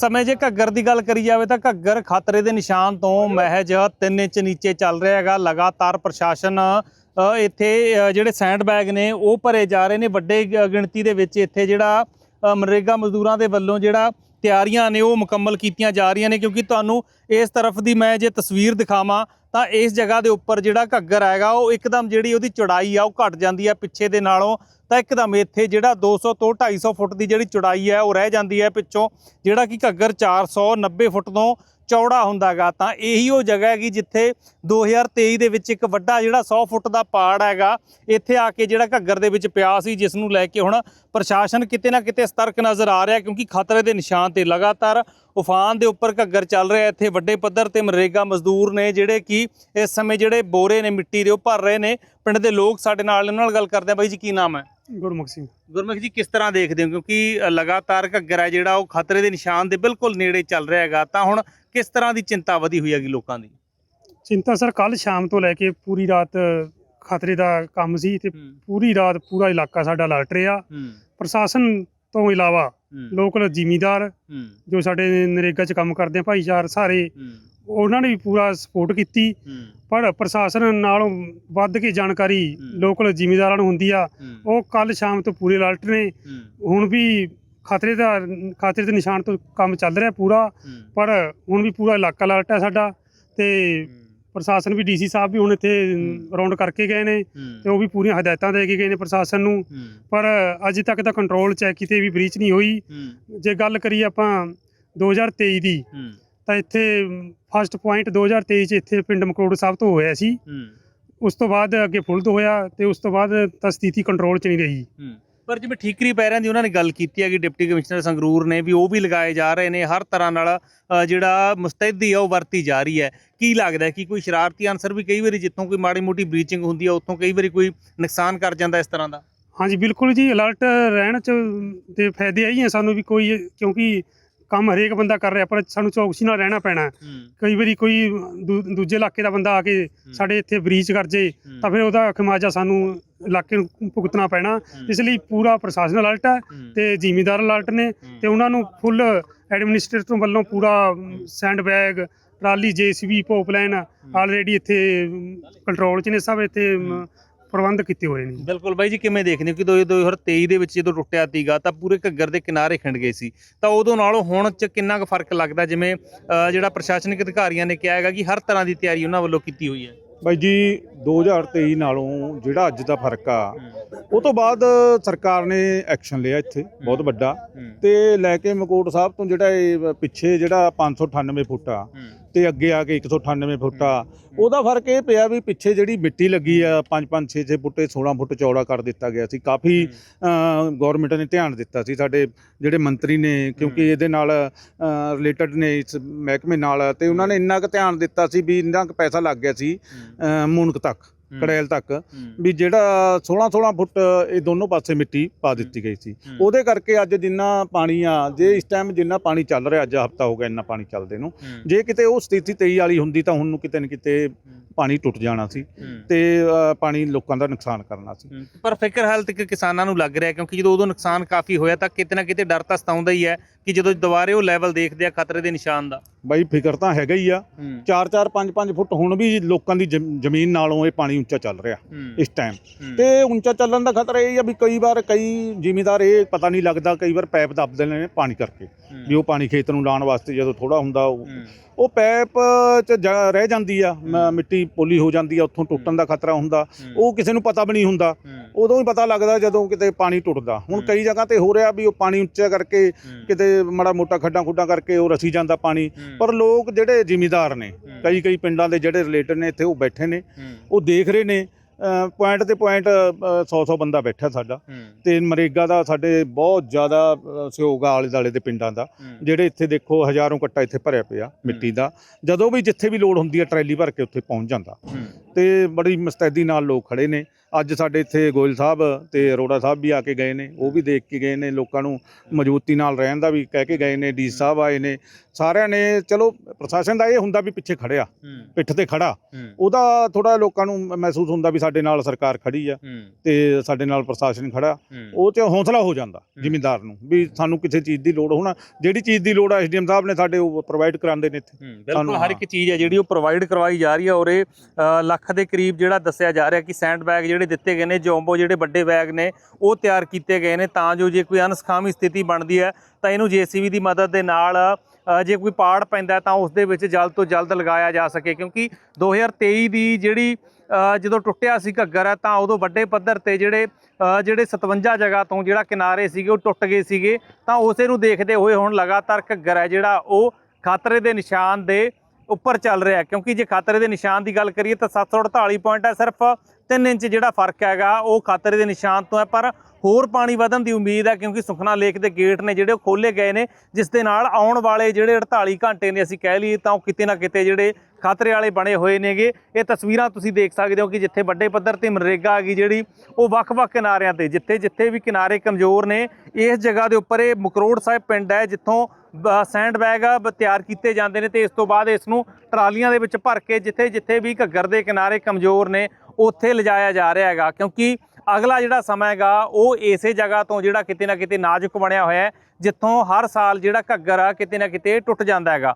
ਸਮੇਂ ਜੇ ਘੱਗਰ ਦੀ ਗੱਲ ਕਰੀ ਜਾਵੇ ਤਾਂ ਘੱਗਰ ਖਤਰੇ ਦੇ ਨਿਸ਼ਾਨ ਤੋਂ ਮਹਿਜ 3 ਇੰਚ ਨੀਚੇ ਚੱਲ ਰਿਹਾ ਹੈਗਾ। ਲਗਾਤਾਰ ਪ੍ਰਸ਼ਾਸਨ ਇੱਥੇ ਜਿਹੜੇ ਸੈਂਡ ਬੈਗ ਨੇ, ਉਹ ਭਰੇ ਜਾ ਰਹੇ ਨੇ। ਵੱਡੇ ਗ- ਗਿਣਤੀ ਦੇ ਵਿੱਚ ਇੱਥੇ ਜਿਹੜਾ ਮਨਰੇਗਾ ਮਜ਼ਦੂਰਾਂ ਦੇ ਵੱਲੋਂ ਜਿਹੜਾ ਤਿਆਰੀਆਂ ਨੇ, ਉਹ ਮੁਕੰਮਲ ਕੀਤੀਆਂ ਜਾ ਰਹੀਆਂ ਨੇ। ਕਿਉਂਕਿ ਤੁਹਾਨੂੰ ਇਸ ਤਰਫ ਦੀ ਮੈਂ ਜੇ ਤਸਵੀਰ ਦਿਖਾਵਾਂ, ਤਾਂ ਇਸ ਜਗ੍ਹਾ ਦੇ ਉੱਪਰ ਜਿਹੜਾ ਘੱਗਰ ਹੈਗਾ, ਉਹ ਇੱਕਦਮ ਜਿਹੜੀ ਉਹਦੀ ਚੌੜਾਈ ਆ, ਉਹ ਘਟ ਜਾਂਦੀ ਆ। ਪਿੱਛੇ ਦੇ ਨਾਲੋਂ ਤਾਂ ਇੱਕਦਮ ਇੱਥੇ ਜਿਹੜਾ 200 ਤੋਂ 250 ਫੁੱਟ ਦੀ ਜਿਹੜੀ ਚੌੜਾਈ ਹੈ, ਉਹ ਰਹਿ ਜਾਂਦੀ ਹੈ ਪਿੱਛੋਂ, ਜਿਹੜਾ ਕਿ ਘੱਗਰ 490 ਫੁੱਟ ਤੋਂ ਚੌੜਾ ਹੁੰਦਾਗਾ। ਤਾਂ ਇਹੀ ਉਹ ਜਗ੍ਹਾ ਹੈਗੀ ਜਿੱਥੇ 2023 ਦੇ ਵਿੱਚ ਇੱਕ ਵੱਡਾ ਜਿਹੜਾ 100 ਫੁੱਟ ਦਾ ਪਾੜ ਹੈਗਾ, ਇੱਥੇ ਆ ਕੇ ਜਿਹੜਾ ਘੱਗਰ ਦੇ ਵਿੱਚ ਪਿਆ ਸੀ, ਜਿਸ ਨੂੰ ਲੈ ਕੇ ਹੁਣ ਪ੍ਰਸ਼ਾਸਨ ਕਿਤੇ ਨਾ ਕਿਤੇ ਸਤਰਕ ਨਜ਼ਰ ਆ ਰਿਹਾ, ਕਿਉਂਕਿ ਖਤਰੇ ਦੇ ਨਿਸ਼ਾਨ ਤੇ ਲਗਾਤਾਰ ਉਫਾਨ ਦੇ ਉੱਪਰ ਘੱਗਰ ਚੱਲ ਰਿਹਾ। ਇੱਥੇ ਵੱਡੇ ਪੱਧਰ ਤੇ ਮਨਰੇਗਾ ਮਜ਼ਦੂਰ ਨੇ, ਜਿਹੜੇ ਕਿ ਇਸ ਸਮੇਂ ਜਿਹੜੇ ਬੋਰੇ ਨੇ ਮਿੱਟੀ ਦੇ, ਉਹ ਭਰ ਰਹੇ ਨੇ। ਪਿੰਡ ਦੇ ਲੋਕ ਸਾਡੇ ਨਾਲ ਇਹਨਾਂ ਨਾਲ ਗੱਲ ਕਰਦੇ ਆ ਬਾਈ ਜੀ, ਕੀ ਨਾਮ ਹੈ? ਗੁਰਮੁਖ ਸਿੰਘ। ਗੁਰਮੁਖ ਜੀ ਕਿਸ ਤਰ੍ਹਾਂ ਦੇਖਦੇ ਹੋ? ਕਿਉਂਕਿ ਲਗਾਤਾਰ ਘੱਗਰ ਜਿਹੜਾ ਉਹ ਖਤਰੇ ਦੇ ਨਿਸ਼ਾਨ ਦੇ ਬਿਲਕੁਲ ਨੇੜੇ ਚੱਲ ਰਿਹਾ ਹੈਗਾ। ਤਾਂ ਹੁਣ ਕਿਸ ਤਰ੍ਹਾਂ ਦੀ ਚਿੰਤਾ ਵਧੀ ਹੋਈ ਹੈਗੀ ਲੋਕਾਂ ਦੀ? ਚਿੰਤਾ ਸਰ ਕੱਲ ਸ਼ਾਮ ਤੋਂ ਲੈ ਕੇ ਪੂਰੀ ਰਾਤ ਖਤਰੇ ਦਾ ਕੰਮ ਸੀ ਤੇ ਪੂਰੀ ਰਾਤ ਪੂਰਾ ਇਲਾਕਾ ਸਾਡਾ ਅਲਰਟ ਰਿਹਾ। ਪ੍ਰਸ਼ਾਸਨ ਤੋਂ ਇਲਾਵਾ ਲੋਕਲ ਜ਼ਿਮੀਂਦਾਰ ਜੋ ਸਾਡੇ ਨਰੇਗਾ 'ਚ ਕੰਮ ਕਰਦੇ ਆ ਭਾਈਚਾਰ ਸਾਰੇ ਉਹਨਾਂ ਨੇ ਵੀ ਪੂਰਾ ਸਪੋਰਟ ਕੀਤੀ। ਪਰ ਪ੍ਰਸ਼ਾਸਨ ਨਾਲੋਂ ਵੱਧ ਕੇ ਜਾਣਕਾਰੀ। ਲੋਕਲ ਜ਼ਿਮੀਂਦਾਰਾਂ ਨੂੰ ਹੁੰਦੀ ਆ। ਉਹ ਕੱਲ ਸ਼ਾਮ ਤੋਂ ਪੂਰੇ ਅਲਰਟ ਨੇ। ਹੁਣ ਵੀ ਖਤਰੇ ਦਾ ਖਤਰੇ ਦੇ ਨਿਸ਼ਾਨ ਤੋਂ ਕੰਮ ਚੱਲ ਰਿਹਾ ਪੂਰਾ। ਪਰ ਹੁਣ ਵੀ ਪੂਰਾ ਇਲਾਕਾ ਅਲਰਟ ਹੈ ਸਾਡਾ ਤੇ ਪ੍ਰਸ਼ਾਸਨ ਵੀ ਡੀਸੀ ਸਾਹਿਬ ਵੀ ਹੁਣ ਇੱਥੇ ਹੂੰ। ਰਾਉਂਡ ਕਰਕੇ ਗਏ ਨੇ ਤੇ ਉਹ ਵੀ ਪੂਰੀਆਂ ਹਦਾਇਤਾਂ ਦੇ ਕੇ ਗਏ ਨੇ ਪ੍ਰਸ਼ਾਸਨ ਨੂੰ। ਪਰ ਅਜੇ ਤੱਕ ਤਾਂ ਕੰਟਰੋਲ ਚ ਹੈ ਕਿਤੇ ਵੀ ਬ੍ਰੀਚ ਨਹੀਂ ਹੋਈ। ਜੇ ਗੱਲ ਕਰੀਏ ਆਪਾਂ 2023 ਦੀ ਤਾਂ ਇੱਥੇ ਫਸਟ ਪੁਆਇੰਟ 2023 ਚ ਇੱਥੇ ਪਿੰਡ ਮਕਰੋੜ ਸਾਹਿਬ ਤੋਂ ਹੋਇਆ ਸੀ। ਹੂੰ। ਉਸ ਤੋਂ ਬਾਅਦ ਅੱਗੇ ਫੁੱਲ ਤੋਂ ਹੋਇਆ ਤੇ ਉਸ ਤੋਂ ਬਾਅਦ ਤਾਂ ਸਥਿਤੀ ਕੰਟਰੋਲ ਚ ਨਹੀਂ ਰਹੀ। ਹੂੰ। ਪਰ ਜਿਵੇਂ ਠੀਕਰੀ ਪੈਰਿਆਂ ਦੀ ਉਹਨਾਂ ਨੇ ਗੱਲ ਕੀਤੀ ਹੈ ਕਿ ਡਿਪਟੀ ਕਮਿਸ਼ਨਰ ਸੰਗਰੂਰ ਨੇ ਵੀ ਉਹ ਵੀ ਲਗਾਏ ਜਾ ਰਹੇ ਨੇ ਹਰ ਤਰ੍ਹਾਂ ਨਾਲ ਜਿਹੜਾ ਮੁਸਤੈਦੀ ਆ ਉਹ ਵਰਤੀ ਜਾ ਰਹੀ ਹੈ। ਕੀ ਲੱਗਦਾ ਹੈ ਕਿ ਕੋਈ ਸ਼ਰਾਰਤੀ ਅਨਸਰ ਵੀ ਕਈ ਵਾਰੀ ਜਿੱਥੋਂ ਕੋਈ ਮਾੜੀ ਮੋਟੀ ਬ੍ਰੀਚਿੰਗ ਹੁੰਦੀ ਹੈ ਉੱਥੋਂ ਕਈ ਵਾਰੀ ਕੋਈ ਨੁਕਸਾਨ ਕਰ ਜਾਂਦਾ ਇਸ ਤਰ੍ਹਾਂ ਦਾ? ਹਾਂਜੀ ਬਿਲਕੁਲ ਜੀ ਅਲਰਟ ਰਹਿਣ ਚ ਤੇ ਫਾਇਦੇ ਆਈ ਹੈ ਸਾਨੂੰ ਵੀ ਕੋਈ ਕਿਉਂਕਿ ਕੰਮ ਹਰੇਕ ਬੰਦਾ ਕਰ ਰਿਹਾ ਪਰ ਸਾਨੂੰ ਚੌਕਸੀ ਨਾਲ ਰਹਿਣਾ ਪੈਣਾ। ਹੈ। ਕਈ ਵਾਰੀ ਕੋਈ ਦੂ- ਦੂਜੇ ਇਲਾਕੇ ਦਾ ਬੰਦਾ ਆ ਕੇ ਸਾਡੇ ਇੱਥੇ ਬ੍ਰੀਚ ਕਰ ਜੇ ਤਾਂ ਫਿਰ ਉਹਦਾ ਖਮਾਜਾ ਸਾਨੂੰ ਇਲਾਕੇ ਨੂੰ ਭੁਗਤਣਾ ਪੈਣਾ। ਇਸ ਲਈ ਪੂਰਾ ਪ੍ਰਸ਼ਾਸਨ ਅਲਰਟ ਹੈ ਤੇ ਜ਼ਿਮੀਂਦਾਰ ਅਲਰਟ ਨੇ ਤੇ ਉਹਨਾਂ ਨੂੰ ਫੁੱਲ ਐਡਮਿਨਿਸਟ੍ਰੇਟਰ ਵੱਲੋਂ ਪੂਰਾ ਸੈਂਡ ਬੈਗ ਟਰਾਲੀ ਜੀਸੀਬੀ ਪੋਪਲਾਈਨ ਆਲਰੇਡੀ ਇੱਥੇ ਕੰਟਰੋਲ 'ਚ ਨੇ ਸਭ ਇੱਥੇ ਅਮ, ਪ੍ਰਬੰਧ ਕੀਤੇ ਹੋਏ ਨੇ ਬਿਲਕੁਲ ਬਾਈ ਜੀ ਕਿਵੇਂ ਦੇਖਦੇ ਹੋ ਕਿ 2023 ਦੇ ਵਿੱਚ ਜਦੋਂ ਟੁੱਟਿਆ ਤੀਗਾ ਤਾਂ ਪੂਰੇ ਘੱਗਰ ਦੇ ਕਿਨਾਰੇ ਖਿੰਡ ਗਏ ਸੀ। ਤਾਂ ਉਦੋਂ ਨਾਲੋਂ ਹੁਣ ਚ ਕਿੰਨਾ ਕੁ ਫ਼ਰਕ ਲੱਗਦਾ ਜਿਵੇਂ ਜਿਹੜਾ ਪ੍ਰਸ਼ਾਸਨਿਕ ਅਧਿਕਾਰੀਆਂ ਨੇ ਕਿਹਾ ਹੈਗਾ ਕਿ ਹਰ ਤਰ੍ਹਾਂ ਦੀ ਤਿਆਰੀ ਉਹਨਾਂ ਵੱਲੋਂ ਕੀਤੀ ਹੋਈ ਹੈ? ਬਾਈ ਜੀ 2023 ਨਾਲੋਂ ਜਿਹੜਾ ਅੱਜ ਦਾ ਫ਼ਰਕ ਆ ਉਹ ਤੋਂ ਬਾਅਦ ਸਰਕਾਰ ਨੇ ਐਕਸ਼ਨ ਲਿਆ ਇੱਥੇ ਬਹੁਤ ਵੱਡਾ। ਤੇ ਲੈ ਕੇ ਮਕੋਟ ਸਾਹਿਬ ਤੋਂ ਜਿਹੜਾ ਇਹ ਪਿੱਛੇ ਜਿਹੜਾ 598 ਫੁੱਟ ਆ ਤੇ ਅੱਗੇ ਆ ਕੇ 198 ਫੁੱਟ ਆ। ਉਹਦਾ ਫ਼ਰਕ ਇਹ ਪਿਆ ਵੀ ਪਿੱਛੇ ਜਿਹੜੀ ਮਿੱਟੀ ਲੱਗੀ ਆ 5 5 6 6 ਫੁੱਟ 16 ਫੁੱਟ ਚੌੜਾ ਕਰ ਦਿੱਤਾ ਗਿਆ ਸੀ। ਕਾਫੀ ਗਵਰਨਮੈਂਟ ਨੇ ਧਿਆਨ ਦਿੱਤਾ ਸੀ। ਸਾਡੇ ਜਿਹੜੇ ਮੰਤਰੀ ਨੇ ਕਿਉਂਕਿ ਇਹਦੇ ਨਾਲ ਰਿਲੇਟਡ ਨੇ ਇਸ ਮਹਿਕਮੇ ਨਾਲ ਤੇ ਉਹਨਾਂ ਨੇ ਇੰਨਾ ਕੁ ਧਿਆਨ ਦਿੱਤਾ ਸੀ ਵੀ ਇੰਨਾ ਕੁ ਪੈਸਾ ਲੱਗ ਗਿਆ ਸੀ ਮੂਨਕ ਤੱਕ। ਕੜੈਲ ਤੱਕ ਵੀ ਜਿਹੜਾ 16 16 ਫੁੱਟ ਇਹ ਦੋਨੋਂ ਪਾਸੇ ਮਿੱਟੀ ਪਾ ਦਿੱਤੀ ਗਈ ਸੀ। ਉਹਦੇ ਕਰਕੇ ਅੱਜ ਜਿੰਨਾ ਪਾਣੀ ਆ ਜੇ ਇਸ ਟਾਈਮ ਜਿੰਨਾ ਪਾਣੀ ਚੱਲ ਰਿਹਾ ਅੱਜ ਹਫਤਾ ਹੋ ਗਿਆ ਇੰਨਾ ਪਾਣੀ ਚੱਲਦੇ ਨੂੰ ਜੇ ਕਿਤੇ ਉਹ ਸਥਿਤੀ 23 ਵਾਲੀ ਹੁੰਦੀ ਤਾਂ ਹੁਣ ਨੂੰ ਕਿਤੇ ਨਾ ਕਿਤੇ ਪਾਣੀ ਟੁੱਟ ਜਾਣਾ ਸੀ ਤੇ ਪਾਣੀ ਲੋਕਾਂ ਦਾ ਨੁਕਸਾਨ ਕਰਨਾ ਸੀ। ਪਰ ਫਿਕਰ ਹਾਲ ਤੱਕ ਕਿਸਾਨਾਂ ਨੂੰ ਲੱਗ ਰਿਹਾ ਕਿਉਂਕਿ ਜਦੋਂ ਉਦੋਂ ਨੁਕਸਾਨ ਕਾਫੀ ਹੋਇਆ ਤਾਂ ਕਿਤੇ ਨਾ ਕਿਤੇ ਡਰ ਤਾਂ ਸਤਾਉਂਦਾ ਹੀ ਹੈ ਕਿ ਜਦੋਂ ਦੁਬਾਰੇ ਉਹ ਲੈਵਲ ਦੇਖਦੇ ਆ ਖਤਰੇ ਦੇ ਨਿਸ਼ਾਨ ਦਾ। ਬਾਈ ਫਿਕਰ ਤਾਂ ਹੈਗਾ ਹੀ ਆ। 4 4 5 5 ਫੁੱਟ ਹੁਣ ਵੀ ਲੋਕਾਂ ਦੀ ਜ਼ਮ- ਜ਼ਮੀਨ ਨਾਲੋਂ ਇਹ ਪਾਣੀ ਉੱਚਾ ਚੱਲ ਰਿਹਾ ਇਸ ਟਾਈਮ ਤੇ ਉੱਚਾ ਚੱਲਣ ਦਾ ਖਤਰਾ ਇਹ ਆ ਵੀ ਕਈ ਵਾਰ ਕਈ ਜ਼ਿਮੀਦਾਰ ਇਹ ਪਤਾ ਨਹੀਂ ਲੱਗਦਾ ਕਈ ਵਾਰ ਪੈਪ ਦੱਬਦੇ ਨੇ ਪਾਣੀ ਕਰਕੇ। ਵੀ ਉਹ ਪਾਣੀ ਖੇਤ ਨੂੰ ਲਾਉਣ ਵਾਸਤੇ ਜਦੋਂ ਥੋੜਾ ਹੁੰਦਾ ਉਹ ਪੈਪ ਚ ਜ- ਰਹਿ ਜਾਂਦੀ ਆ ਮ- ਮਿੱਟੀ ਪੋਲੀ ਹੋ ਜਾਂਦੀ ਆ ਉੱਥੋਂ ਟੁੱਟਣ ਦਾ ਖਤਰਾ ਹੁੰਦਾ। ਉਹ ਕਿਸੇ ਨੂੰ ਪਤਾ ਵੀ ਨਹੀਂ ਹੁੰਦਾ। ਉਦੋਂ ਹੀ ਪਤਾ ਲੱਗਦਾ ਜਦੋਂ ਕਿਤੇ ਪਾਣੀ ਟੁੱਟਦਾ। ਹੁਣ ਕਈ ਜਗ੍ਹਾ ਤੇ ਹੋ ਰਿਹਾ ਵੀ ਉਹ ਪਾਣੀ ਉੱਚਾ ਕਰਕੇ ਕਿਤੇ ਮਾੜਾ ਮੋਟਾ ਖੱਡਾਂ ਖੁੱਡਾਂ ਕਰਕੇ ਉਹ ਰਸੀ ਜਾਂਦਾ ਪਾਣੀ। ਪਰ ਲੋਕ ਜਿਹੜੇ ਜ਼ਿਮੀਦਾਰ ਨੇ ਕਈ ਕਈ ਪਿੰਡਾਂ ਦੇ ਜਿਹੜੇ ਰਿਲੇਟਡ ਨੇ ਇੱਥੇ ਉਹ ਬੈਠੇ ਨੇ। ਉਹ ਦੇਖ ਰਹੇ ਨੇ ਪੁਆਇੰਟ ਤੇ ਪੁਆਇੰਟ 100 100 ਬੰਦਾ ਬੈਠਾ ਸਾਡਾ। ਤੇ ਨਰੇਗਾ ਦਾ ਸਾਡੇ ਬਹੁਤ ਜ਼ਿਆਦਾ ਸਹਿਯੋਗ ਆਲੇ ਦਾਲੇ ਦੇ ਪਿੰਡਾਂ ਦਾ। ਜਿਹੜੇ ਇੱਥੇ ਦੇਖੋ ਹਜ਼ਾਰੋਂ ਕੱਟਾ ਇੱਥੇ ਭਰਿਆ ਪਿਆ ਮਿੱਟੀ ਦਾ। ਜਦੋਂ ਵੀ ਜਿੱਥੇ ਵੀ ਲੋੜ ਹੁੰਦੀ ਹੈ ਟਰੈਲੀ ਭਰ ਕੇ ਉੱਥੇ ਪਹੁੰਚ ਜਾਂਦਾ। ਤੇ ਬੜੀ ਮੁਸਤੈਦੀ ਨਾਲ ਲੋਕ ਖੜੇ ਨੇ। ਅੱਜ ਸਾਡੇ ਇੱਥੇ ਗੋਇਲ ਸਾਹਿਬ ਤੇ ਅਰੋੜਾ ਸਾਹਿਬ ਵੀ ਆ ਕੇ ਗਏ ਨੇ ਉਹ ਵੀ ਦੇਖ ਕੇ ਗਏ ਨੇ ਲੋਕਾਂ ਨੂੰ ਮਜ਼ਬੂਤੀ ਨਾਲ ਰਹਿਣ ਦਾ ਵੀ ਕਹਿ ਕੇ ਗਏ ਨੇ ਡੀ ਸਾਹਿਬ ਆਏ ਨੇ ਸਾਰਿਆਂ ਨੇ ਚਲੋ ਪ੍ਰਸ਼ਾਸਨ ਦਾ ਇਹ ਹੁੰਦਾ ਵੀ ਪਿੱਛੇ ਖੜਿਆ ਪਿੱਠ ਤੇ ਖੜਾ ਉਹਦਾ ਥੋੜਾ ਲੋਕਾਂ ਨੂੰ ਮਹਿਸੂਸ ਹੁੰਦਾ ਵੀ ਸਾਡੇ ਨਾਲ ਸਰਕਾਰ ਖੜੀ ਆ ਤੇ ਸਾਡੇ ਨਾਲ ਪ੍ਰਸ਼ਾਸਨ ਖੜਾ ਉਹ ਚ ਹੌਸਲਾ ਹੋ ਜਾਂਦਾ ਜ਼ਿਮੀਂਦਾਰ ਨੂੰ ਵੀ ਸਾਨੂੰ ਕਿਸੇ ਚੀਜ਼ ਦੀ ਲੋੜ ਹੋਣਾ ਜਿਹੜੀ ਚੀਜ਼ ਦੀ ਲੋੜ ਆ ਐਸਡੀਐਮ ਸਾਹਿਬ ਨੇ ਸਾਡੇ ਉਹ ਪ੍ਰੋਵਾਈਡ ਕਰਾਉਂਦੇ ਨੇ ਇੱਥੇ। ਬਿਲਕੁਲ ਸਾਨੂੰ ਹਰ ਇੱਕ ਚੀਜ਼ ਹੈ ਜਿਹੜੀ ਉਹ ਪ੍ਰੋਵਾਈਡ ਕਰਵਾਈ ਜਾ ਰਹੀ ਹੈ ਔਰ ਇਹ ਲੱਖ ਦੇ ਕਰੀਬ ਜਿਹੜਾ ਦੱਸਿਆ ਜਾ ਰਿਹਾ ਕਿ ਸੈਂਡ ਬੈਗ ਜਿਹੜੇ ਦਿੱਤੇ ਗਏ ਨੇ, ਜੋਂਬੋ ਜਿਹੜੇ ਵੱਡੇ ਬੈਗ ਨੇ, ਉਹ ਤਿਆਰ ਕੀਤੇ ਗਏ ਨੇ। ਤਾਂ ਜੋ ਜੇ ਕੋਈ ਅਨਸਖਾਮੀ ਸਥਿਤੀ ਬਣਦੀ ਹੈ, ਤਾਂ ਇਹਨੂੰ ਜੀਸੀਬੀ ਦੀ ਮਦਦ ਦੇ ਨਾਲ ਜੇ ਕੋਈ ਪਾੜ ਪੈਂਦਾ ਤਾਂ ਉਸ ਦੇ ਵਿੱਚ ਜਲਦ ਤੋਂ ਜਲਦ ਲਗਾਇਆ ਜਾ ਸਕੇ। ਕਿਉਂਕਿ 2023 ਦੀ ਜਿਹੜੀ ਜਦੋਂ ਟੁੱਟਿਆ ਸੀ ਘੱਗਰ ਹੈ ਤਾਂ ਉਦੋਂ ਵੱਡੇ ਪੱਧਰ ਤੇ ਜਿਹੜੇ ਜਿਹੜੇ 57 ਜਗ੍ਹਾ ਤੋਂ ਜਿਹੜਾ ਕਿਨਾਰੇ ਸੀਗੇ, ਉਹ ਟੁੱਟ ਗਏ ਸੀਗੇ। ਤਾਂ ਉਸੇ ਨੂੰ ਦੇਖਦੇ ਹੋਏ ਹੁਣ ਲਗਾਤਾਰ ਘੱਗਰ ਹੈ, ਜਿਹੜਾ ਉਹ ਖਤਰੇ ਦੇ ਨਿਸ਼ਾਨ ਦੇ ਉੱਪਰ ਚੱਲ ਰਿਹਾ ਕਿਉਂਕਿ ਜੇ ਖਤਰੇ ਦੇ ਨਿਸ਼ਾਨ ਦੀ ਗੱਲ ਕਰੀਏ, ਤਾਂ 748 ਪੁਆਇੰਟ ਹੈ, ਸਿਰਫ 3 ਇੰਚ ਜਿਹੜਾ ਫ਼ਰਕ ਹੈਗਾ, ਉਹ ਖਤਰੇ ਦੇ ਨਿਸ਼ਾਨ ਤੋਂ ਹੈ, ਪਰ ਹੋਰ ਪਾਣੀ ਵਧਣ ਦੀ ਉਮੀਦ ਹੈ, ਕਿਉਂਕਿ ਸੁਖਨਾ ਲੇਕ ਦੇ ਗੇਟ ਨੇ ਜਿਹੜੇ ਉਹ ਖੋਲੇ ਗਏ ਨੇ, ਜਿਸ ਦੇ ਨਾਲ ਆਉਣ ਵਾਲੇ ਜਿਹੜੇ 48 ਘੰਟੇ ਨੇ, ਅਸੀਂ ਕਹਿ ਲਈਏ ਤਾਂ ਉਹ ਕਿਤੇ ਨਾ ਕਿਤੇ ਜਿਹੜੇ ਖਤਰੇ ਵਾਲੇ ਬਣੇ ਹੋਏ ਨੇਗੇ। ਇਹ ਤਸਵੀਰਾਂ ਤੁਸੀਂ ਦੇਖ ਸਕਦੇ ਹੋ ਕਿ ਜਿੱਥੇ ਵੱਡੇ ਪੱਧਰ ਤੇ ਮਨਰੇਗਾ ਹੈਗੀ ਜਿਹੜੀ, ਉਹ ਵੱਖ-ਵੱਖ ਕਿਨਾਰਿਆਂ ਤੇ ਜਿੱਥੇ ਜਿੱਥੇ ਵੀ ਕਿਨਾਰੇ ਕਮਜ਼ੋਰ ਨੇ, ਇਸ ਜਗ੍ਹਾ ਦੇ ਉੱਪਰ ਇਹ ਮਕਰੋੜ ਸਾਹਿਬ ਪਿੰਡ ਹੈ, ਜਿੱਥੋਂ ਸੈਂਡ ਬੈਗ ਤਿਆਰ ਕੀਤੇ ਜਾਂਦੇ ਨੇ ਤੇ ਇਸ ਤੋਂ ਬਾਅਦ ਇਸ ਨੂੰ ਟਰਾਲੀਆਂ ਦੇ ਵਿੱਚ ਭਰ ਕੇ ਜਿੱਥੇ ਜਿੱਥੇ ਵੀ ਘੱਗਰ ਦੇ ਕਿਨਾਰੇ ਕਮਜ਼ੋਰ ਨੇ ਉੱਥੇ ਲਿਜਾਇਆ ਜਾ ਰਿਹਾ ਹੈਗਾ, ਕਿਉਂਕਿ ਅਗਲਾ ਜਿਹੜਾ ਸਮਾਂ ਹੈਗਾ, ਉਹ ਇਸੇ ਜਗ੍ਹਾ ਤੋਂ ਜਿਹੜਾ ਕਿਤੇ ਨਾ ਕਿਤੇ ਨਾਜ਼ੁਕ ਬਣਿਆ ਹੋਇਆ ਹੈ, ਜਿੱਥੋਂ ਹਰ ਸਾਲ ਜਿਹੜਾ ਘੱਗਰ ਆ ਕਿਤੇ ਨਾ ਕਿਤੇ ਟੁੱਟ ਜਾਂਦਾ ਹੈਗਾ।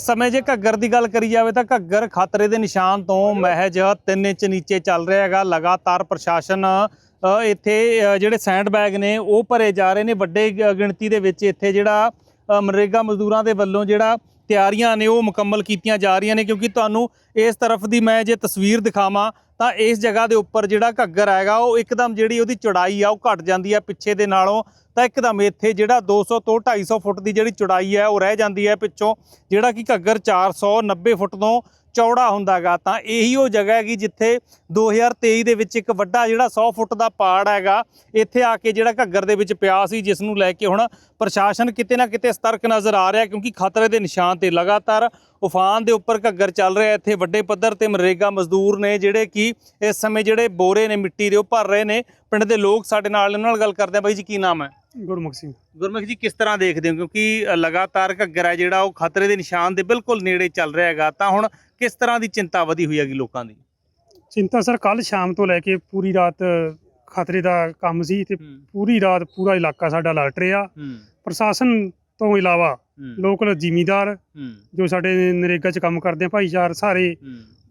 ਇਸ ਸਮੇਂ ਜੇ ਘੱਗਰ ਦੀ ਗੱਲ ਕਰੀ ਜਾਵੇ ਤਾਂ ਘੱਗਰ ਖਤਰੇ ਦੇ ਨਿਸ਼ਾਨ ਤੋਂ ਮਹਿਜ 3 ਇੰਚ ਨੀਚੇ ਚੱਲ ਰਿਹਾ ਹੈਗਾ। ਲਗਾਤਾਰ ਪ੍ਰਸ਼ਾਸਨ ਇੱਥੇ ਜਿਹੜੇ ਸੈਂਡ ਬੈਗ ਨੇ, ਉਹ ਭਰੇ ਜਾ ਰਹੇ ਨੇ। ਵੱਡੇ ਗ- ਗਿਣਤੀ ਦੇ ਵਿੱਚ ਇੱਥੇ ਜਿਹੜਾ ਮਨਰੇਗਾ ਮਜ਼ਦੂਰਾਂ ਦੇ ਵੱਲੋਂ ਜਿਹੜਾ ਤਿਆਰੀਆਂ ਨੇ, ਉਹ ਮੁਕੰਮਲ ਕੀਤੀਆਂ ਜਾ ਰਹੀਆਂ ਨੇ। ਕਿਉਂਕਿ ਤੁਹਾਨੂੰ ਇਸ ਤਰਫ ਦੀ ਮੈਂ ਜੇ ਤਸਵੀਰ ਦਿਖਾਵਾਂ ਤਾਂ ਇਸ ਜਗ੍ਹਾ ਦੇ ਉੱਪਰ ਜਿਹੜਾ ਘੱਗਰ ਹੈਗਾ ਉਹ ਇੱਕਦਮ ਜਿਹੜੀ ਉਹਦੀ ਚੌੜਾਈ ਆ, ਉਹ ਘਟ ਜਾਂਦੀ ਆ ਪਿੱਛੇ ਦੇ ਨਾਲੋਂ। ਤਾਂ ਇੱਕਦਮ ਇੱਥੇ ਜਿਹੜਾ 200 ਤੋਂ 250 ਫੁੱਟ ਦੀ ਜਿਹੜੀ ਚੌੜਾਈ ਹੈ ਉਹ ਰਹਿ ਜਾਂਦੀ ਹੈ ਪਿੱਛੋਂ। ਜਿਹੜਾ ਕਿ ਘੱਗਰ 490 ਫੁੱਟ ਤੋਂ ਚੌੜਾ ਹੁੰਦਾਗਾ ਤਾਂ ਇਹੀ ਉਹ ਜਗ੍ਹਾ ਹੈਗੀ ਜਿੱਥੇ 2023 ਦੇ ਵਿੱਚ ਇੱਕ ਵੱਡਾ ਜਿਹੜਾ 100 ਫੁੱਟ ਦਾ ਪਾੜ ਹੈਗਾ ਇੱਥੇ ਆ ਕੇ ਜਿਹੜਾ ਘੱਗਰ ਦੇ ਵਿੱਚ ਪਿਆ ਸੀ ਜਿਸ ਨੂੰ ਲੈ ਕੇ ਹੁਣ ਪ੍ਰਸ਼ਾਸਨ ਕਿਤੇ ਨਾ ਕਿਤੇ ਸਤਰਕ ਨਜ਼ਰ ਆ ਰਿਹਾ ਕਿਉਂਕਿ ਖਤਰੇ ਦੇ ਨਿਸ਼ਾਨ ਤੇ ਲਗਾਤਾਰ ਉਫਾਨ ਦੇ ਉੱਪਰ ਘੱਗਰ ਚੱਲ ਰਿਹਾ ਇੱਥੇ ਵੱਡੇ ਪੱਧਰ ਤੇ ਮਨਰੇਗਾ ਮਜ਼ਦੂਰ ਨੇ ਜਿਹੜੇ ਕਿ ਇਸ ਸਮੇਂ ਜਿਹੜੇ ਬੋਰੇ ਨੇ ਮਿੱਟੀ ਦੇ ਉਹ ਭਰ ਰਹੇ ਨੇ ਪਿੰਡ ਦੇ ਲੋਕ ਸਾਡੇ ਨਾਲ ਇਹਨਾਂ ਨਾਲ ਗੱਲ ਕਰਦੇ ਆ ਬਾਈ ਜੀ ਕੀ ਨਾਮ ਹੈ? ਗੁਰਮੁਖ ਸਿੰਘ। ਗੁਰਮੁਖ ਜੀ ਕਿਸ ਤਰ੍ਹਾਂ ਦੇਖਦੇ ਹੋ? ਕਿਉਂਕਿ ਲਗਾਤਾਰ ਘੱਗਰ ਹੈ ਜਿਹੜਾ ਉਹ ਖਤਰੇ ਦੇ ਨਿਸ਼ਾਨ ਦੇ ਬਿਲਕੁਲ ਨੇੜੇ ਚੱਲ ਰਿਹਾ ਹੈਗਾ ਤਾਂ ਹੁਣ ਕਿਸ ਤਰ੍ਹਾਂ ਦੀ ਚਿੰਤਾ ਵਧੀ ਹੋਈ ਹੈਗੀ ਲੋਕਾਂ ਦੀ? ਚਿੰਤਾ ਸਰ ਕੱਲ ਸ਼ਾਮ ਤੋਂ ਲੈ ਕੇ ਪੂਰੀ ਰਾਤ ਖਤਰੇ ਦਾ ਕੰਮ ਸੀ ਤੇ ਪੂਰੀ ਰਾਤ ਪੂਰਾ ਇਲਾਕਾ ਸਾਡਾ ਅਲਰਟ ਰਿਹਾ। ਪ੍ਰਸ਼ਾਸਨ ਤੋਂ ਇਲਾਵਾ ਲੋਕਲ ਜ਼ਿਮੀਂਦਾਰ ਜੋ ਸਾਡੇ ਨਰੇਗਾ 'ਚ ਕੰਮ ਕਰਦੇ ਆ ਭਾਈਚਾਰ ਸਾਰੇ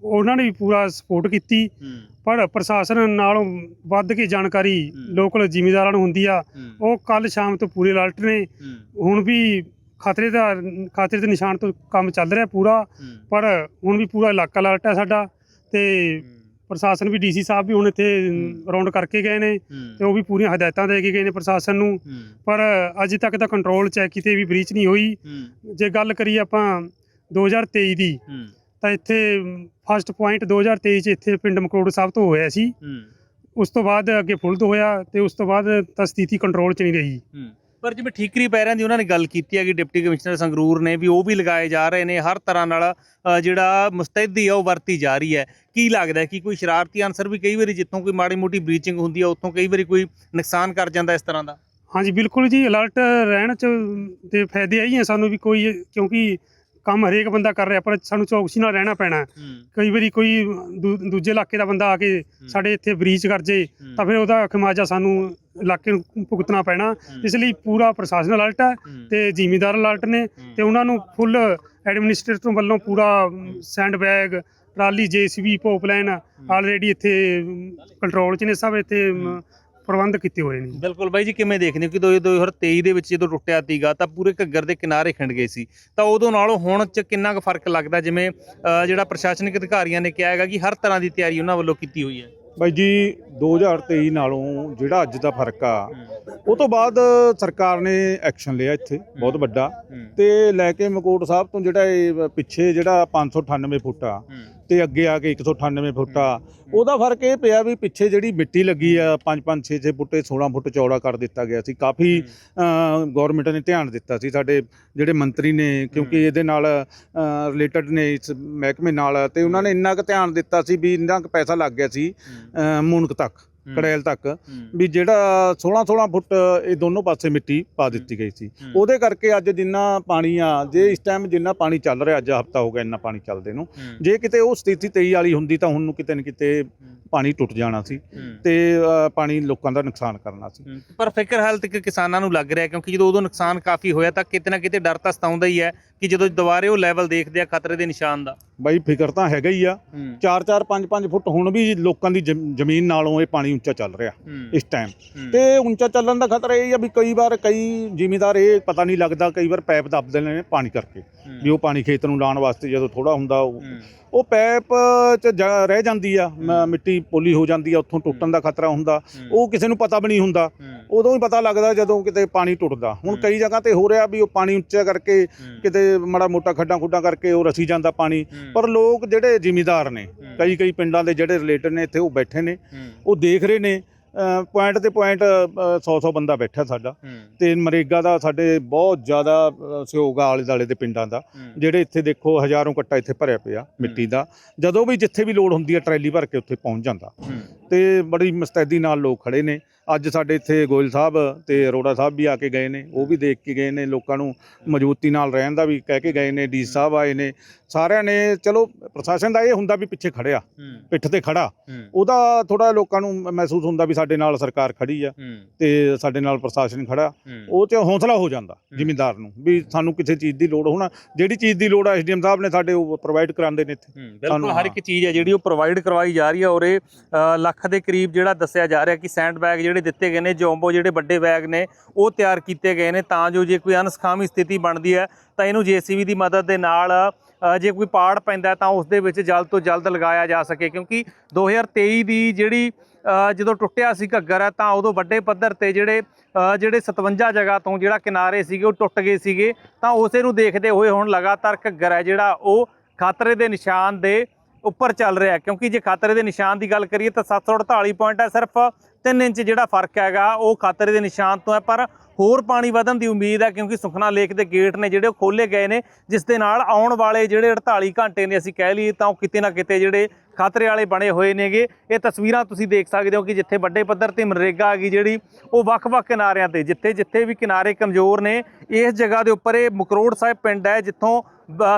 ਉਹਨਾਂ ਨੇ ਵੀ ਪੂਰਾ ਸਪੋਰਟ ਕੀਤੀ। ਪਰ ਪ੍ਰਸ਼ਾਸਨ ਨਾਲੋਂ ਵੱਧ ਕੇ ਜਾਣਕਾਰੀ। ਲੋਕਲ ਜ਼ਿਮੀਂਦਾਰਾਂ ਨੂੰ ਹੁੰਦੀ ਆ। ਉਹ ਕੱਲ ਸ਼ਾਮ ਤੋਂ ਪੂਰੇ ਅਲਰਟ ਨੇ। ਹੁਣ ਵੀ ਖਤਰੇ ਦਾ ਖਤਰੇ ਦੇ ਨਿਸ਼ਾਨ ਤੋਂ ਕੰਮ ਚੱਲ ਰਿਹਾ ਪੂਰਾ ਪਰ ਹੁਣ ਵੀ ਪੂਰਾ ਇਲਾਕਾ ਅਲਰਟ ਹੈ ਸਾਡਾ ਤੇ ਪ੍ਰਸ਼ਾਸਨ ਵੀ ਡੀਸੀ ਸਾਹਿਬ ਵੀ ਹੁਣ ਇੱਥੇ ਰੌਂਡ ਕਰਕੇ ਗਏ ਨੇ ਤੇ ਉਹ ਵੀ ਪੂਰੀਆਂ ਹਦਾਇਤਾਂ ਦੇ ਕੇ ਗਏ ਨੇ ਪ੍ਰਸ਼ਾਸਨ ਨੂੰ। ਪਰ ਅਜੇ ਤੱਕ ਤਾਂ ਕੰਟਰੋਲ ਚ ਹੈ ਕਿਤੇ ਵੀ ਬ੍ਰੀਚ ਨਹੀਂ ਹੋਈ। ਜੇ ਗੱਲ ਕਰੀਏ ਆਪਾਂ 2023 ਦੀ ਤਾਂ ਇੱਥੇ ਫਸਟ ਪੁਆਇੰਟ 2023 ਚ ਇੱਥੇ ਪਿੰਡ ਮਕਰੋੜ ਸਾਹਿਬ ਤੋਂ ਹੋਇਆ ਸੀ। ਉਸ ਤੋਂ ਬਾਅਦ ਅੱਗੇ ਫੁੱਲ ਤੋਂ ਹੋਇਆ ਤੇ ਉਸ ਤੋਂ ਬਾਅਦ ਤਾਂ ਸਥਿਤੀ ਕੰਟਰੋਲ ਚ ਨਹੀਂ ਰਹੀ। ਪਰ ਜਿਵੇਂ ਠੀਕਰੀ ਪੈਰਿਆਂ ਦੀ ਉਹਨਾਂ ਨੇ ਗੱਲ ਕੀਤੀ ਹੈ ਕਿ ਡਿਪਟੀ ਕਮਿਸ਼ਨਰ ਸੰਗਰੂਰ ਨੇ ਵੀ ਉਹ ਵੀ ਲਗਾਏ ਜਾ ਰਹੇ ਨੇ ਹਰ ਤਰ੍ਹਾਂ ਨਾਲ ਅ, ਜਿਹੜਾ ਮੁਸਤੈਦੀ ਆ ਉਹ ਵਰਤੀ ਜਾ ਰਹੀ ਹੈ। ਕੀ ਲੱਗਦਾ ਹੈ ਕਿ ਕੋਈ ਸ਼ਰਾਰਤੀ ਅਨਸਰ ਵੀ ਕਈ ਵਾਰੀ ਜਿੱਥੋਂ ਕੋਈ ਮਾੜੀ ਮੋਟੀ ਬ੍ਰੀਚਿੰਗ ਹੁੰਦੀ ਹੈ ਉੱਥੋਂ ਕਈ ਵਾਰੀ ਕੋਈ ਨੁਕਸਾਨ ਕਰ ਜਾਂਦਾ ਇਸ ਤਰ੍ਹਾਂ ਦਾ? ਹਾਂਜੀ ਬਿਲਕੁਲ ਜੀ ਅਲਰਟ ਰਹਿਣ ਚ ਤੇ ਫਾਇਦੇ ਆਈ ਹੈ ਸਾਨੂੰ ਵੀ ਕੋਈ ਕਿਉਂਕਿ ਕੰਮ ਹਰੇਕ ਬੰਦਾ ਕਰ ਰਿਹਾ ਪਰ ਸਾਨੂੰ ਚੌਕਸੀ ਨਾਲ ਰਹਿਣਾ ਪੈਣਾ। ਕਈ ਵਾਰੀ ਕੋਈ ਦੂ- ਦੂਜੇ ਇਲਾਕੇ ਦਾ ਬੰਦਾ ਆ ਕੇ ਸਾਡੇ ਇੱਥੇ ਬ੍ਰੀਚ ਕਰ ਜੇ ਤਾਂ ਫਿਰ ਉਹਦਾ ਖਮਾਜਾ ਸਾਨੂੰ ਇਲਾਕੇ ਨੂੰ ਭੁਗਤਣਾ ਪੈਣਾ। ਇਸ ਲਈ ਪੂਰਾ ਪ੍ਰਸ਼ਾਸਨ ਅਲਰਟ ਹੈ ਤੇ ਜ਼ਿਮੀਦਾਰ ਅਲਰਟ ਨੇ ਤੇ ਉਹਨਾਂ ਨੂੰ ਫੁੱਲ ਐਡਮਿਨਿਸਟ੍ਰੇਟਰ ਵੱਲੋਂ ਪੂਰਾ ਸੈਂਡ ਬੈਗ ਟਰਾਲੀ ਜੀਸੀਬੀ ਪੋਪਲਾਈਨ ਆਲਰੇਡੀ ਇੱਥੇ ਕੰਟਰੋਲ ਚ ਨੇ ਸਭ ਇੱਥੇ ਅਮ, ਪ੍ਰਬੰਧ ਕੀਤੇ ਹੋਏ ਨੇ। ਬਿਲਕੁਲ ਬਾਈ ਜੀ ਕਿਵੇਂ ਦੇਖਦੇ ਹੋ ਕਿ 2023 ਦੇ ਵਿੱਚ ਜਦੋਂ ਟੁੱਟਿਆ ਤੀਗਾ ਤਾਂ ਪੂਰੇ ਘੱਗਰ ਦੇ ਕਿਨਾਰੇ ਖਿੰਡ ਗਏ ਸੀ। ਤਾਂ ਉਦੋਂ ਨਾਲੋਂ ਹੁਣ ਚ ਕਿੰਨਾ ਕੁ ਫ਼ਰਕ ਲੱਗਦਾ ਜਿਵੇਂ ਜਿਹੜਾ ਪ੍ਰਸ਼ਾਸਨਿਕ ਅਧਿਕਾਰੀਆਂ ਨੇ ਕਿਹਾ ਹੈਗਾ ਕਿ ਹਰ ਤਰ੍ਹਾਂ ਦੀ ਤਿਆਰੀ ਉਹਨਾਂ ਵੱਲੋਂ ਕੀਤੀ ਹੋਈ ਹੈ? ਬਾਈ ਜੀ 2023 ਨਾਲੋਂ ਜਿਹੜਾ ਅੱਜ ਦਾ ਫ਼ਰਕ ਆ ਉਹ ਤੋਂ ਬਾਅਦ ਸਰਕਾਰ ਨੇ ਐਕਸ਼ਨ ਲਿਆ ਇੱਥੇ ਬਹੁਤ ਵੱਡਾ। ਤੇ ਲੈ ਕੇ ਮਕੋਟ ਸਾਹਿਬ ਤੋਂ ਜਿਹੜਾ ਇਹ ਪਿੱਛੇ ਜਿਹੜਾ 598 ਫੁੱਟ ਆ ਤੇ ਅੱਗੇ ਆ ਕੇ 198 ਫੁੱਟ। ਆ ਉਹਦਾ ਫ਼ਰਕ ਇਹ ਪਿਆ ਵੀ ਪਿੱਛੇ ਜਿਹੜੀ ਮਿੱਟੀ ਲੱਗੀ ਆ 5 5 6 6 ਫੁੱਟ 16 ਫੁੱਟ ਚੌੜਾ ਕਰ ਦਿੱਤਾ ਗਿਆ ਸੀ। ਕਾਫੀ ਗਵਰਨਮੈਂਟ ਨੇ ਧਿਆਨ ਦਿੱਤਾ ਸੀ। ਸਾਡੇ ਜਿਹੜੇ ਮੰਤਰੀ ਨੇ ਕਿਉਂਕਿ ਇਹਦੇ ਨਾਲ ਰਿਲੇਟਡ ਨੇ ਇਸ ਮਹਿਕਮੇ ਨਾਲ ਤੇ ਉਹਨਾਂ ਨੇ ਇੰਨਾ ਕੁ ਧਿਆਨ ਦਿੱਤਾ ਸੀ ਵੀ ਇੰਨਾ ਕੁ ਪੈਸਾ ਲੱਗ ਗਿਆ ਸੀ ਮੂਨਕ ਤੱਕ। ਕੜੈਲ ਤੱਕ ਵੀ ਜਿਹੜਾ 16 16 ਫੁੱਟ ਇਹ ਦੋਨੋਂ ਪਾਸੇ ਮਿੱਟੀ ਪਾ ਦਿੱਤੀ ਗਈ ਸੀ। ਉਹਦੇ ਕਰਕੇ ਅੱਜ ਜਿੰਨਾ ਪਾਣੀ ਆ ਜੇ ਇਸ ਟਾਈਮ ਜਿੰਨਾ ਪਾਣੀ ਚੱਲ ਰਿਹਾ ਅੱਜ ਹਫਤਾ ਹੋ ਗਿਆ ਇੰਨਾ ਪਾਣੀ ਚੱਲਦੇ ਨੂੰ ਜੇ ਕਿਤੇ ਉਹ ਸਥਿਤੀ 23 ਵਾਲੀ ਹੁੰਦੀ ਤਾਂ ਹੁਣ ਨੂੰ ਕਿਤੇ ਨਾ ਕਿਤੇ ਪਾਣੀ ਟੁੱਟ ਜਾਣਾ ਸੀ ਤੇ ਪਾਣੀ ਲੋਕਾਂ ਦਾ ਨੁਕਸਾਨ ਕਰਨਾ ਸੀ। ਪਰ ਫਿਕਰ ਹਾਲ ਤੱਕ ਕਿਸਾਨਾਂ ਨੂੰ ਲੱਗ ਰਿਹਾ ਕਿਉਂਕਿ ਜਦੋਂ ਉਦੋਂ ਨੁਕਸਾਨ ਕਾਫੀ ਹੋਇਆ ਤਾਂ ਕਿਤੇ ਨਾ ਕਿਤੇ ਡਰ ਤਾਂ ਸਤਾਉਂਦਾ ਹੀ ਹੈ ਕਿ ਜਦੋਂ ਦੁਬਾਰੇ ਉਹ ਲੈਵਲ ਦੇਖਦੇ ਆ ਖਤਰੇ ਦੇ ਨਿਸ਼ਾਨ ਦਾ। ਬਾਈ ਫਿਕਰ ਤਾਂ ਹੈਗਾ ਹੀ ਆ। 4-4 5-5 ਫੁੱਟ ਹੁਣ ਵੀ ਲੋਕਾਂ ਦੀ ਜ਼ਮ- ਜ਼ਮੀਨ ਨਾਲੋਂ ਇਹ ਪਾਣੀ ਉੱਚਾ ਚੱਲ ਰਿਹਾ ਇਸ ਟਾਈਮ ਤੇ ਉੱਚਾ ਚੱਲਣ ਦਾ ਖਤਰਾ ਇਹ ਆ ਵੀ ਕਈ ਵਾਰ ਕਈ ਜ਼ਿਮੀਦਾਰ ਇਹ ਪਤਾ ਨਹੀਂ ਲੱਗਦਾ ਕਈ ਵਾਰ ਪੈਪ ਦੱਬਦੇ ਨੇ ਪਾਣੀ ਕਰਕੇ। ਵੀ ਉਹ ਪਾਣੀ ਖੇਤ ਨੂੰ ਲਾਉਣ ਵਾਸਤੇ ਜਦੋਂ ਥੋੜਾ ਹੁੰਦਾ ਉਹ ਪੈਪ ਚ ਜਾ- ਰਹਿ ਜਾਂਦੀ ਆ ਮ- ਮਿੱਟੀ ਪੋਲੀ ਹੋ ਜਾਂਦੀ ਆ ਉੱਥੋਂ ਟੁੱਟਣ ਦਾ ਖਤਰਾ ਹੁੰਦਾ। ਉਹ ਕਿਸੇ ਨੂੰ ਪਤਾ ਵੀ ਨਹੀਂ ਹੁੰਦਾ। ਉਦੋਂ ਹੀ ਪਤਾ ਲੱਗਦਾ ਜਦੋਂ ਕਿਤੇ ਪਾਣੀ ਟੁੱਟਦਾ। ਹੁਣ ਕਈ ਜਗ੍ਹਾ ਤੇ ਹੋ ਰਿਹਾ ਵੀ ਉਹ ਪਾਣੀ ਉੱਚਾ ਕਰਕੇ ਕਿਤੇ ਮਾੜਾ ਮੋਟਾ ਖੱਡਾਂ ਖੁੱਡਾਂ ਕਰਕੇ ਉਹ ਰਸੀ ਜਾਂਦਾ ਪਾਣੀ। ਪਰ ਲੋਕ ਜਿਹੜੇ ਜ਼ਿਮੀਦਾਰ ਨੇ ਕਈ ਕਈ ਪਿੰਡਾਂ ਦੇ ਜਿਹੜੇ ਰਿਲੇਟਡ ਨੇ ਇੱਥੇ ਉਹ ਬੈਠੇ ਨੇ। ਉਹ ਦੇਖ ਰਹੇ ਨੇ ਪੁਆਇੰਟ ਤੇ ਪੁਆਇੰਟ 100 100 ਬੰਦਾ ਬੈਠਾ ਸਾਡਾ। ਤੇ ਨਰੇਗਾ ਦਾ ਸਾਡੇ ਬਹੁਤ ਜ਼ਿਆਦਾ ਸਹਿਯੋਗ ਆ ਆਲੇ ਦਾਲੇ ਦੇ ਪਿੰਡਾਂ ਦਾ। ਜਿਹੜੇ ਇੱਥੇ ਦੇਖੋ ਹਜ਼ਾਰੋਂ ਕੱਟਾ ਇੱਥੇ ਭਰਿਆ ਪਿਆ ਮਿੱਟੀ ਦਾ। ਜਦੋਂ ਵੀ ਜਿੱਥੇ ਵੀ ਲੋੜ ਹੁੰਦੀ ਹੈ ਟਰੈਲੀ ਭਰ ਕੇ ਉੱਥੇ ਪਹੁੰਚ ਜਾਂਦਾ। ਤੇ ਬੜੀ ਮੁਸਤੈਦੀ ਨਾਲ ਲੋਕ ਖੜੇ ਨੇ। ਅੱਜ ਸਾਡੇ ਇੱਥੇ ਗੋਇਲ ਸਾਹਿਬ ਤੇ ਅਰੋੜਾ ਸਾਹਿਬ ਵੀ ਆ ਕੇ ਗਏ ਨੇ ਉਹ ਵੀ ਦੇਖ ਕੇ ਗਏ ਨੇ ਲੋਕਾਂ ਨੂੰ ਮਜ਼ਬੂਤੀ ਨਾਲ ਰਹਿਣ ਦਾ ਵੀ ਕਹਿ ਕੇ ਗਏ ਨੇ ਡੀ ਸਾਹਿਬ ਆਏ ਨੇ ਸਾਰਿਆਂ ਨੇ ਚਲੋ ਪ੍ਰਸ਼ਾਸਨ ਦਾ ਇਹ ਹੁੰਦਾ ਵੀ ਪਿੱਛੇ ਖੜਿਆ ਪਿੱਠ ਤੇ ਖੜਾ ਉਹਦਾ ਥੋੜਾ ਲੋਕਾਂ ਨੂੰ ਮਹਿਸੂਸ ਹੁੰਦਾ ਵੀ ਸਾਡੇ ਨਾਲ ਸਰਕਾਰ ਖੜੀ ਆ ਤੇ ਸਾਡੇ ਨਾਲ ਪ੍ਰਸ਼ਾਸਨ ਖੜਾ ਉਹ ਚ ਹੌਸਲਾ ਹੋ ਜਾਂਦਾ ਜ਼ਿਮੀਂਦਾਰ ਨੂੰ ਵੀ ਸਾਨੂੰ ਕਿਸੇ ਚੀਜ਼ ਦੀ ਲੋੜ ਹੋਣਾ ਜਿਹੜੀ ਚੀਜ਼ ਦੀ ਲੋੜ ਆ ਐਸਡੀਐਮ ਸਾਹਿਬ ਨੇ ਸਾਡੇ ਉਹ ਪ੍ਰੋਵਾਈਡ ਕਰਾਉਂਦੇ ਨੇ ਇੱਥੇ। ਬਿਲਕੁਲ ਸਾਨੂੰ ਹਰ ਇੱਕ ਚੀਜ਼ ਹੈ ਜਿਹੜੀ ਉਹ ਪ੍ਰੋਵਾਈਡ ਕਰਵਾਈ ਜਾ ਰਹੀ ਹੈ ਔਰ ਇਹ ਲੱਖ ਦੇ ਕਰੀਬ ਜਿਹੜਾ ਦੱਸਿਆ ਜਾ ਰਿਹਾ ਕਿ ਸੈਂਡ ਬੈਗ ਜਿਹੜੇ ਦਿੱਤੇ ਗਏ ਨੇ, ਜੋਂਬੋ ਜਿਹੜੇ ਵੱਡੇ ਬੈਗ ਨੇ, ਉਹ ਤਿਆਰ ਕੀਤੇ ਗਏ ਨੇ। ਤਾਂ ਜੋ ਜੇ ਕੋਈ ਅਨਸਖਾਮੀ ਸਥਿਤੀ ਬਣਦੀ ਹੈ, ਤਾਂ ਇਹਨੂੰ ਜੀਸੀਬੀ ਦੀ ਮਦਦ ਦੇ ਨਾਲ ਜੇ ਕੋਈ ਪਾੜ ਪੈਂਦਾ ਤਾਂ ਉਸ ਦੇ ਵਿੱਚ ਜਲਦ ਤੋਂ ਜਲਦ ਲਗਾਇਆ ਜਾ ਸਕੇ। ਕਿਉਂਕਿ 2023 ਦੀ ਜਿਹੜੀ ਜਦੋਂ ਟੁੱਟਿਆ ਸੀ ਘੱਗਰ ਹੈ ਤਾਂ ਉਦੋਂ ਵੱਡੇ ਪੱਧਰ ਤੇ ਜਿਹੜੇ ਜਿਹੜੇ 57 ਜਗ੍ਹਾ ਤੋਂ ਜਿਹੜਾ ਕਿਨਾਰੇ ਸੀਗੇ, ਉਹ ਟੁੱਟ ਗਏ ਸੀਗੇ। ਤਾਂ ਉਸੇ ਨੂੰ ਦੇਖਦੇ ਹੋਏ ਹੁਣ ਲਗਾਤਾਰ ਘੱਗਰ ਹੈ ਜਿਹੜਾ, ਉਹ ਖਤਰੇ ਦੇ ਨਿਸ਼ਾਨ ਦੇ ਉੱਪਰ ਚੱਲ ਰਿਹਾ ਕਿਉਂਕਿ ਜੇ ਖਤਰੇ ਦੇ ਨਿਸ਼ਾਨ ਦੀ ਗੱਲ ਕਰੀਏ ਤਾਂ 748 ਪੁਆਇੰਟ ਹੈ ਸਿਰਫ 3 ਇੰਚ ਜਿਹੜਾ ਫ਼ਰਕ ਹੈਗਾ, ਉਹ ਖਾਤਰੇ ਦੇ ਨਿਸ਼ਾਨ ਤੋਂ ਹੈ। ਪਰ ਹੋਰ ਪਾਣੀ ਵਧਣ ਦੀ ਉਮੀਦ ਹੈ ਕਿਉਂਕਿ ਸੁਖਨਾ ਲੇਕ ਦੇ ਗੇਟ ਨੇ ਜਿਹੜੇ ਉਹ ਖੋਲੇ ਗਏ ਨੇ, ਜਿਸ ਦੇ ਨਾਲ ਆਉਣ ਵਾਲੇ ਜਿਹੜੇ 48 ਘੰਟੇ ਨੇ ਅਸੀਂ ਕਹਿ ਲਈਏ ਤਾਂ ਉਹ ਕਿਤੇ ਨਾ ਕਿਤੇ ਜਿਹੜੇ ਖਤਰੇ ਵਾਲੇ ਬਣੇ ਹੋਏ ਨੇਗੇ। ਇਹ ਤਸਵੀਰਾਂ ਤੁਸੀਂ ਦੇਖ ਸਕਦੇ ਹੋ ਕਿ ਜਿੱਥੇ ਵੱਡੇ ਪੱਧਰ ਤੇ ਮਨਰੇਗਾ ਆ ਗਈ ਜਿਹੜੀ ਉਹ ਵੱਖ-ਵੱਖ ਕਿਨਾਰਿਆਂ ਤੇ, ਜਿੱਥੇ ਜਿੱਥੇ ਵੀ ਕਿਨਾਰੇ ਕਮਜ਼ੋਰ ਨੇ, ਇਸ ਜਗ੍ਹਾ ਦੇ ਉੱਪਰ ਇਹ ਮਕਰੋੜ ਸਾਹਿਬ ਪਿੰਡ ਹੈ, ਜਿੱਥੋਂ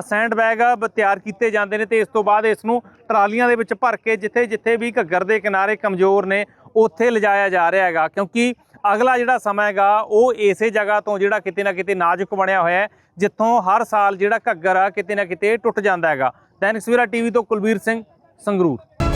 ਸੈਂਡ ਬੈਗ ਬ- ਤਿਆਰ ਕੀਤੇ ਜਾਂਦੇ ਨੇ ਤੇ ਇਸ ਤੋਂ ਬਾਅਦ ਇਸ ਨੂੰ ਟਰਾਲੀਆਂ ਦੇ ਵਿੱਚ ਭਰ ਕੇ ਜਿੱਥੇ ਜਿੱਥੇ ਵੀ ਘੱਗਰ ਦੇ ਕਿਨਾਰੇ ਕਮਜ਼ੋਰ ਨੇ, ਉੱਥੇ ਲਿਜਾਇਆ ਜਾ ਰਿਹਾ ਹੈਗਾ। ਕਿਉਂਕਿ ਅਗਲਾ ਜਿਹੜਾ ਸਮਾਂ ਹੈਗਾ, ਉਹ ਇਸੇ ਜਗ੍ਹਾ ਤੋਂ ਜਿਹੜਾ ਕਿਤੇ ਨਾ ਕਿਤੇ ਨਾਜ਼ੁਕ ਬਣਿਆ ਹੋਇਆ ਹੈ, ਜਿੱਥੋਂ ਹਰ ਸਾਲ ਜਿਹੜਾ ਘੱਗਰ ਆ ਕਿਤੇ ਨਾ ਕਿਤੇ ਟੁੱਟ ਜਾਂਦਾ ਹੈਗਾ। ਦੈਨਿਕ ਸਵੇਰਾ ਟੀਵੀ ਤੋਂ ਕੁਲਬੀਰ ਸਿੰਘ, ਸੰਗਰੂਰ।